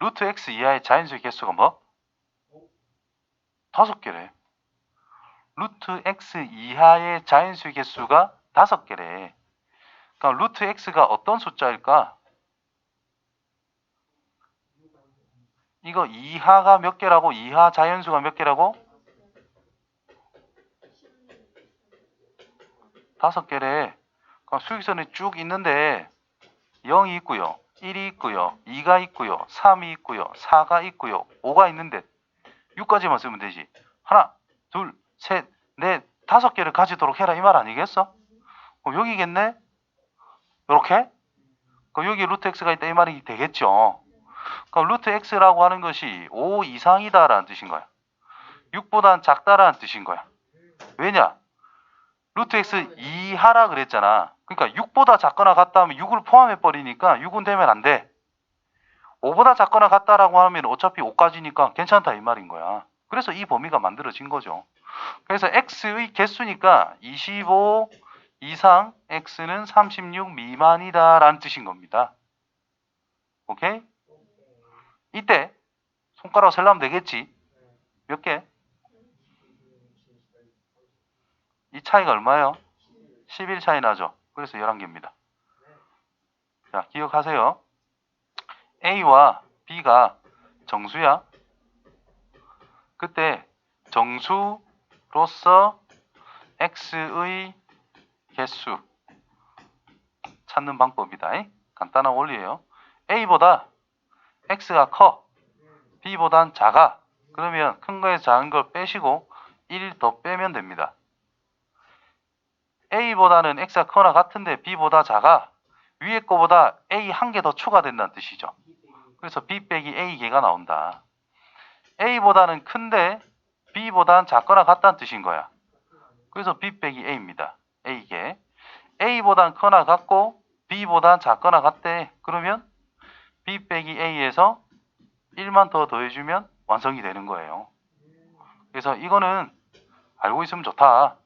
루트 x 이하의 자연수의 개수가 뭐? 다섯 개래. 루트 x 이하의 자연수의 개수가 다섯 개래. 그러니까 루트 x가 어떤 숫자일까? 이거 이하가 몇 개라고? 이하 자연수가 몇 개라고? 다섯 개래. 그러니까 수익선이 쭉 있는데 0이 있고요. 1이 있고요. 2가 있고요. 3이 있고요. 4가 있고요. 5가 있는데 6까지만 쓰면 되지. 하나, 둘, 셋, 넷, 다섯 개를 가지도록 해라 이 말 아니겠어? 그럼 여기겠네? 이렇게? 그럼 여기 루트 x가 있다 이 말이 되겠죠. 그럼 루트 x라고 하는 것이 5 이상이다라는 뜻인 거야. 6보단 작다라는 뜻인 거야. 왜냐? 루트 x 이하라 그랬잖아. 그러니까 6보다 작거나 같다 하면 6을 포함해 버리니까 6은 되면 안 돼. 5보다 작거나 같다라고 하면 어차피 5까지니까 괜찮다 이 말인 거야. 그래서 이 범위가 만들어진 거죠. 그래서 x의 개수니까 25 이상 x는 36 미만이다라는 뜻인 겁니다. 오케이? 이때 손가락 셀라면 되겠지. 몇 개? 이 차이가 얼마예요? 11 차이 나죠. 그래서 11개입니다. 자, 기억하세요. A와 B가 정수야. 그때 정수로서 X의 개수 찾는 방법이다. 간단한 원리예요. A보다 X가 커. B보단 작아. 그러면 큰 거에서 작은 걸 빼시고 1 더 빼면 됩니다. A보다는 X가 커나 같은데 B보다 작아. 위에 거보다 A 한 개 더 추가된다는 뜻이죠. 그래서 B 빼기 A 개가 나온다. A보다는 큰데 B보다는 작거나 같다는 뜻인 거야. 그래서 B 빼기 A입니다. A 개. A보단 커나 같고 B보단 작거나 같대. 그러면 B 빼기 A에서 1만 더 더해주면 완성이 되는 거예요. 그래서 이거는 알고 있으면 좋다.